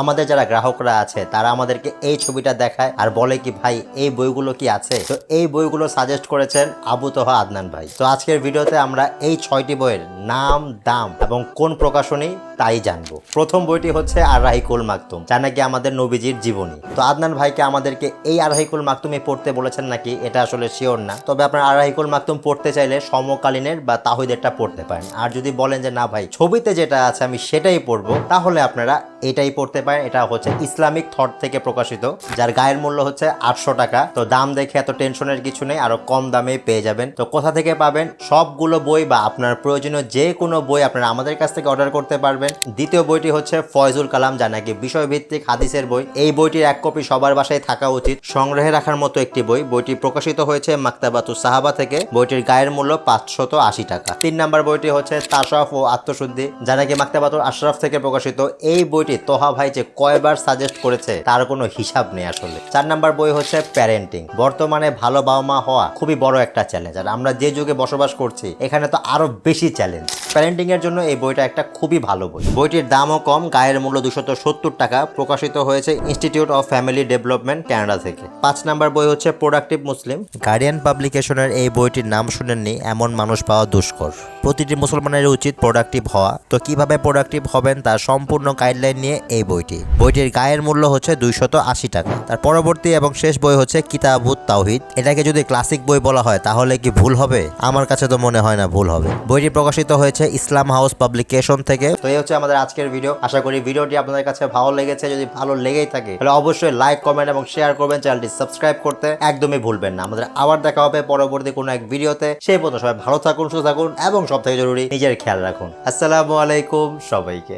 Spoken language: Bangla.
আমাদের যারা গ্রাহকরা আছে, তারা আমাদেরকে এই ছবিটা দেখায় আর বলে কি, ভাই, এই বইগুলো কি আছে? তো এই বইগুলো সাজেস্ট করেছেন আবু তোহা আদনান ভাই। তো আজকের ভিডিওতে আমরা এই ছয়টি বইয়ের নাম, দাম এবং কোন প্রকাশনী তাই জানব। প্রথম বইটি হচ্ছে আর রাহিকুল মাকতুম, যা নাকি আমাদের নবীজির জীবনী। তো আদনান ভাইকে আমাদেরকে এই আর রাহিকুল মাকতুমে পড়তে বলেছেন নাকি, এটা আসলে শিওর না। তবে আপনার আর রাহিকুল মাকতুম পড়তে চাইলে সমকালীনের বা তাহিদেরটা পড়তে পারেন। আর যদি বলেন যে, না ভাই, ছবিতে যেটা আছে আমি সেটাই পড়ব, তাহলে আপনারা এটাই পড়তে পারেন। এটা হচ্ছে ইসলামিক থট থেকে প্রকাশিত, যার গায়ের মূল্য হচ্ছে আটশো টাকা। তো দাম দেখে এত টেনশনের কিছু নেই, আরও কম দামে পেয়ে যাবেন। তো কোথা থেকে পাবেন সবগুলো বই বা আপনার প্রয়োজনীয় যে কোনো বই আপনারা আমাদের কাছ থেকে অর্ডার করতে পারবেন। দ্বিতীয় বইটি হচ্ছে ফয়জুল কালাম, যা নাকি বিষয়ভিত্তিক হাদিসের বই। এই বইটির এক কপি সবার বাসায় থাকা উচিত। সংগ্রহে রাখার মতো একটি বই। বইটি প্রকাশিত হয়েছে মাক্তাবাতু সাহাবা থেকে। বইটির গায়ের মূল্য পাঁচশত আশি টাকা। তিন নম্বর বইটি হচ্ছে তাসাফ ও আত্মশুদ্ধি, যা নাকি মাক্তাবাতুর আশরাফ থেকে প্রকাশিত। এই বইটি তোহা ভাই যে কয়বার সাজেস্ট করেছে, তার কোনো হিসাব নেই আসলে। চার নাম্বার বই হচ্ছে প্যারেন্টিং। বর্তমানে ভালো বাবা মা হওয়া খুবই বড় একটা চ্যালেঞ্জ আর আমরা যে যুগে বসবাস করছি, এখানে তো আরও বেশি চ্যালেঞ্জ প্যারেন্টিং এর জন্য এই বইটা একটা খুবই ভালো বই। বইটির দামও কম, গায়ের মূল্য দুশত সত্তর টাকা, প্রকাশিত হয়েছে Institute of Family Development Canada থেকে। পাঁচ নাম্বার বই হচ্ছে প্রোডাক্টিভ মুসলিম গার্ডিয়ান পাবলিকেশনের এই বইটির নাম শুনেননি, এমন মানুষ পাওয়া দুষ্কর। প্রতিটি মুসলমানের উচিত প্রোডাক্টিভ হওয়া। তো কীভাবে প্রোডাক্টিভ হবেন তার সম্পূর্ণ গাইডলাইন নিয়ে এই বইটি। বইটির গায়ের মূল্য হচ্ছে দুইশত আশি টাকা। তার পরবর্তী এবং শেষ বই হচ্ছে কিতাবুত তাওহিদ। এটাকে যদি ক্লাসিক বই বলা হয়, তাহলে কি ভুল হবে? আমার কাছে তো মনে হয় না ভুল হবে। বইটি প্রকাশিত হয়েছে ইসলাম হাউস পাবলিকেশন থেকে। তো এই হচ্ছে আমাদের আজকের ভিডিও। আশা করি ভিডিওটি আপনাদের কাছে ভালো লেগেছে। যদি ভালো লেগেই থাকে, তাহলে অবশ্যই লাইক কমেন্ট এবং শেয়ার করবেন। চ্যানেলটি সাবস্ক্রাইব করতে একদমই ভুলবেন না। আমাদের আবার দেখা হবে পরবর্তী কোনো এক ভিডিওতে। সেই পর্যন্ত সবাই ভালো থাকুন, সুস্থ থাকুন এবং সব থেকে জরুরি নিজের খেয়াল রাখুন। আসসালামু আলাইকুম সবাইকে।